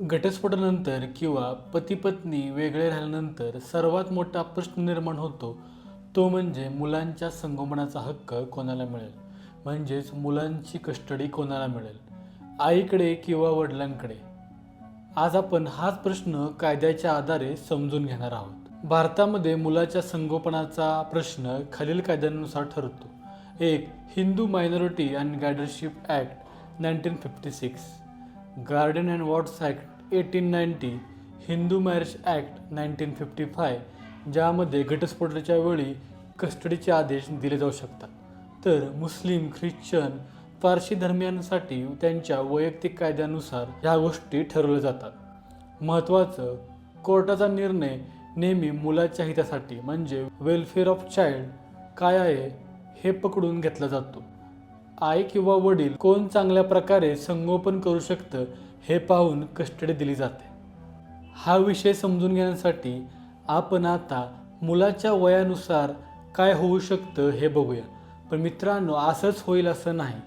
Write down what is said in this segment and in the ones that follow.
घटस्फोटानंतर किंवा पतीपत्नी वेगळे राहिल्यानंतर सर्वात मोठा प्रश्न निर्माण होतो. तो म्हणजे मुलांच्या संगोपनाचा हक्क कोणाला मिळेल? म्हणजेच मुलांची कस्टडी कोणाला मिळेल? आईकडे किंवा वडिलांकडे? आज आपण हाच प्रश्न कायद्याच्या आधारे समजून घेणार आहोत. भारतामध्ये मुलाच्या संगोपनाचा प्रश्न खालील कायद्यानुसार ठरतो. एक Hindu minority and guardianship act nineteen fifty six. Guardian and wards act eighteen ninety Hindu marriage act nineteen fifty five ज्यामध्ये घटस्फोटाच्या वेळी कस्टडीचे आदेश दिले जाऊ शकतात. तर मुस्लिम ख्रिश्चन पारशी धर्मियांसाठी त्यांच्या वैयक्तिक कायद्यानुसार ह्या गोष्टी ठरवल्या जातात. महत्त्वाचं कोर्टाचा निर्णय नेहमी मुलाच्या हितासाठी म्हणजे वेलफेअर ऑफ चाइल्ड काय आहे हे पकडून घेतला जातो. आई किंवा वडील कोण चांगल्या प्रकारे संगोपन करू शकतं हे पाहून कस्टडी दिली जाते. हा विषय समजून घेण्यासाठी आपण आता मुलाच्या वयानुसार काय होऊ शकतं हे बघूया. पण मित्रांनो असंच होईल असं नाही.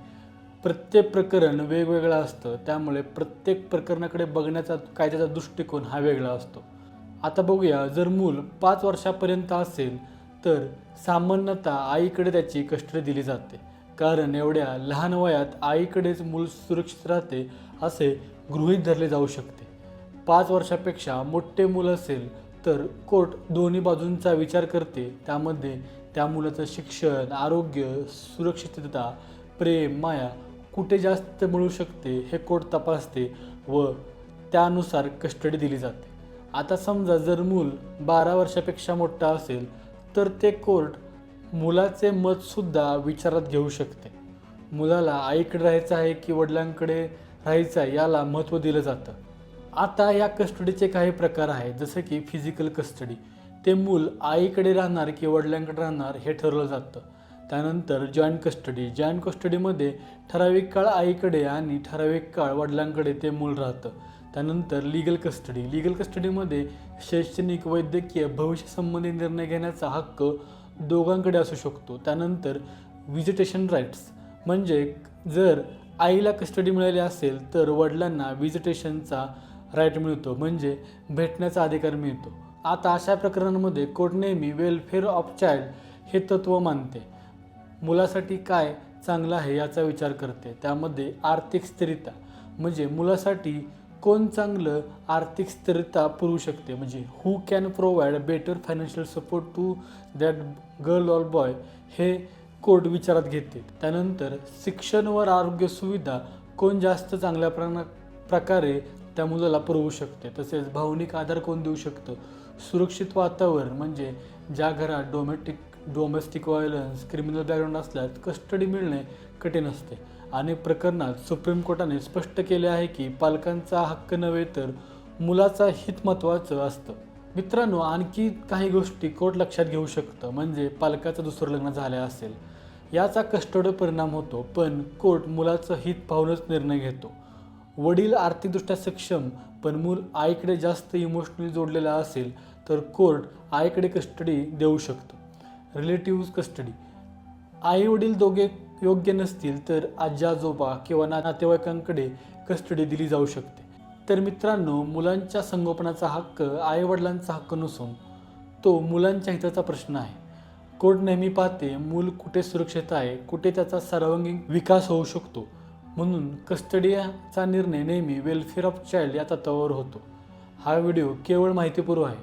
प्रत्येक प्रकरण वेगवेगळं असतं. त्यामुळे प्रत्येक प्रकरणाकडे बघण्याचा कायद्याचा दृष्टिकोन हा वेगळा असतो. आता बघूया जर मूल पाच वर्षापर्यंत असेल तर सामान्यतः आईकडे त्याची कस्टडी दिली जाते. कारण एवढ्या लहान वयात आईकडेच मूल सुरक्षित राहते असे गृहीत धरले जाऊ शकते. पाच वर्षापेक्षा मोठे मूल असेल तर कोर्ट दोन्ही बाजूंचा विचार करते. त्यामध्ये त्या मुलाचं शिक्षण आरोग्य सुरक्षितता प्रेम माया कुठे जास्त मिळू शकते हे कोर्ट तपासते व त्यानुसार कस्टडी दिली जाते. आता समजा जर मूल बारा वर्षापेक्षा मोठा असेल तर ते कोर्ट मुलाचे मतसुद्धा विचारात घेऊ शकते. मुलाला आईकडे राहायचं आहे की वडिलांकडे राहायचं आहे याला महत्त्व दिलं जातं. आता या कस्टडीचे काही प्रकार आहेत जसं की फिजिकल कस्टडी ते मूल आईकडे राहणार की वडिलांकडे राहणार हे ठरवलं जातं. त्यानंतर जॉईंट कस्टडी जॉईंट कस्टडीमध्ये ठराविक काळ आईकडे आणि ठराविक काळ वडिलांकडे ते मूल राहतं. त्यानंतर लिगल कस्टडी लिगल कस्टडीमध्ये शैक्षणिक वैद्यकीय भविष्यसंबंधी निर्णय घेण्याचा हक्क दोघांकडे असू शकतो. त्यानंतर विजिटेशन राईट्स म्हणजे जर आईला कस्टडी मिळाली असेल तर वडिलांना विजिटेशनचा राईट मिळतो. म्हणजे भेटण्याचा अधिकार मिळतो. आता अशा प्रकरणांमध्ये कोर्ट नेहमी वेलफेअर ऑफ चाइल्ड हे तत्त्व मानते. मुलासाठी काय चांगलं आहे याचा विचार करते. त्यामध्ये आर्थिक स्थिरता म्हणजे मुलासाठी कोण चांगलं आर्थिक स्थिरता पुरवू शकते? म्हणजे who can provide better financial support to that girl or boy हे कोर्ट विचारात घेते. त्यानंतर शिक्षण व आरोग्य सुविधा कोण जास्त चांगल्या प्रणा प्रकारे त्या मुलाला पुरवू शकते? तसेच भावनिक आधार कोण देऊ शकतं? सुरक्षित वातावरण म्हणजे ज्या घरात domestic domestic violence criminal background असल्यास कस्टडी मिळणे कठीण असते. आणि प्रकरणात सुप्रीम कोर्टाने स्पष्ट केले आहे की पालकांचा हक्क नव्हे तर मुलाचा हित महत्त्वाचं असतं. मित्रांनो आणखी काही गोष्टी कोर्ट लक्षात घेऊ शकतं. म्हणजे पालकाचं दुसरं लग्न झालं असेल. याचा कस्टड परिणाम होतो पण कोर्ट मुलाचं हित पाहूनच निर्णय घेतो. वडील आर्थिकदृष्ट्या सक्षम पण मूल आईकडे जास्त इमोशनली जोडलेला असेल तर कोर्ट आईकडे कस्टडी देऊ शकतो. रिलेटिव्ह कस्टडी आई वडील दोघे योग्य नसतील तर आजी आजोबा किंवा ना नातेवाईकांकडे कस्टडी दिली जाऊ शकते. तर मित्रांनो मुलांच्या संगोपनाचा हक्क आईवडिलांचा हक्क नसून तो मुलांच्या हिताचा प्रश्न आहे. कोर्ट नेहमी पाहते मूल कुठे सुरक्षित आहे कुठे त्याचा सर्वांगीण विकास होऊ शकतो? म्हणून कस्टडीचा निर्णय नेहमी वेलफेअर ऑफ चाइल्ड या तत्वावर होतो. हा व्हिडिओ केवळ माहितीपूर्व आहे.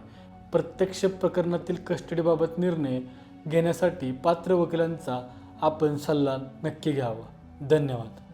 प्रत्यक्ष प्रकरणातील कस्टडीबाबत निर्णय घेण्यासाठी पात्र वकिलांचा आपण सल्ला नक्की घ्यावा. धन्यवाद.